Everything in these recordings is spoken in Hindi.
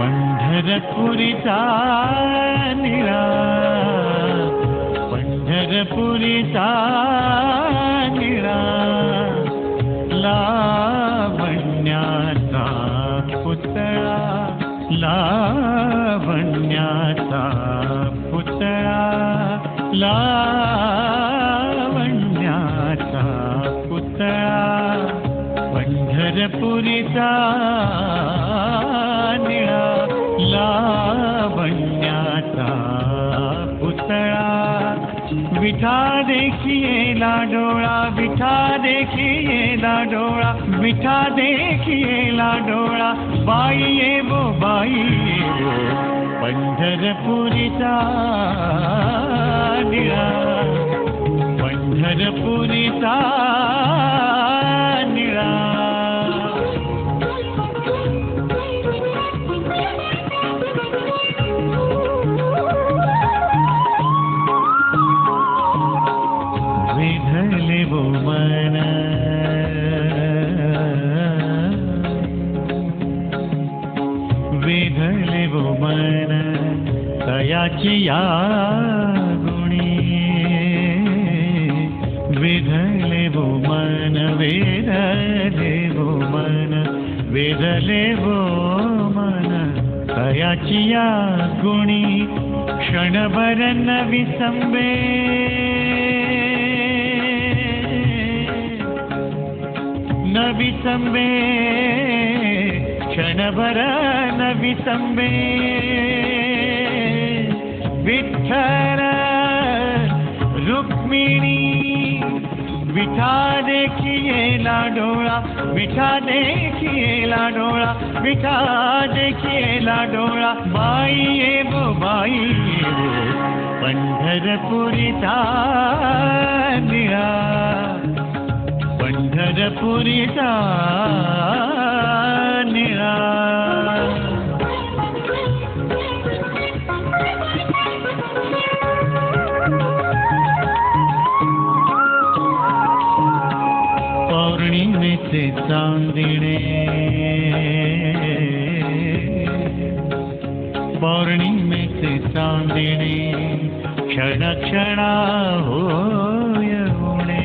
पंढरपुरीचा निरा. पंढरपुरीचा निरा. लावण्याचा पुतळा लावण्याचा पुतळा लावण्याचा पुतळा. पंढरपुरीचा विठा देखिएला लाडोड़ा बिठा देखिए लाडोड़ा बिठा देखिए लाडोड़ा बाई ये वो बाई ये वो पंढरपुरीचा तारिया पंढरपुरीचा निळा वो मन तयाची या गुणी। विधले वो मन, वेधले वो मन, वेधले वो मन तयाची या गुणी। क्षणभर न विसंबे न विसंबे क्षणभर न विसंबे विठ्ठल रुक्मिणी, बिठा देखिएला डोळा विठा देखिएला डोळा विठा देखिएला डोळा बाई ये वो ये वो पंढरपुरीचा निळा पंढरपुरीचा निळा पौर्णिमेचे चांदिणे क्षण क्षणा होय उणे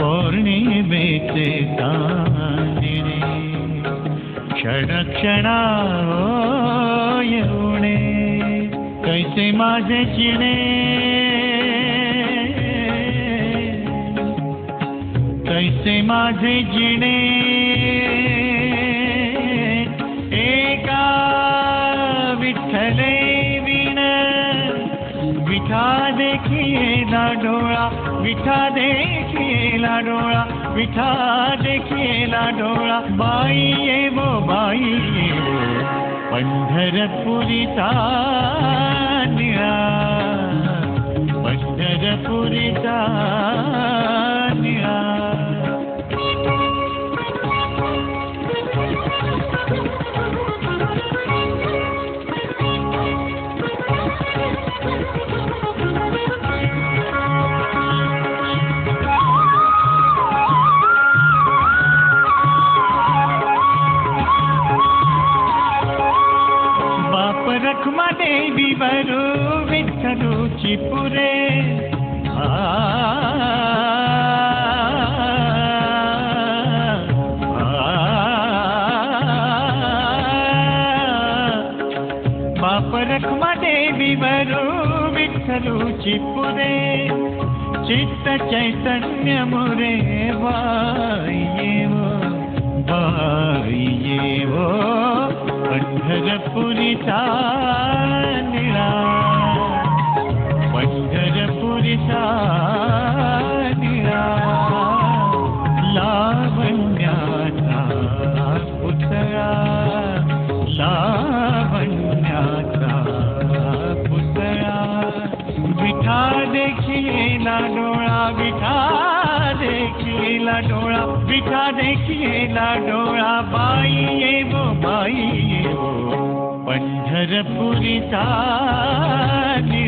पौर्णिमेचे चांदिणे क्षण क्षणा होय उणे कैसे माझे चिणे कैसे माझे जिणे देखिएला डोळा विठा देखिएला डोळा विठा देखिएला डोळा बाई ये वो बाई ये वो पंढरपुरीचा निळा चिपुरे। बाप रखमा देवी वरू विठ्ठलू चिपुरे। चित्त चैतन्य मुरे बाये वो बाये वो पंढरपुरी विठा देखिएला डोळा विठा देखिएला डोळा विठा देखिएला डोरा ये वो, बाई ये वो. पंढरपुरीचा निळा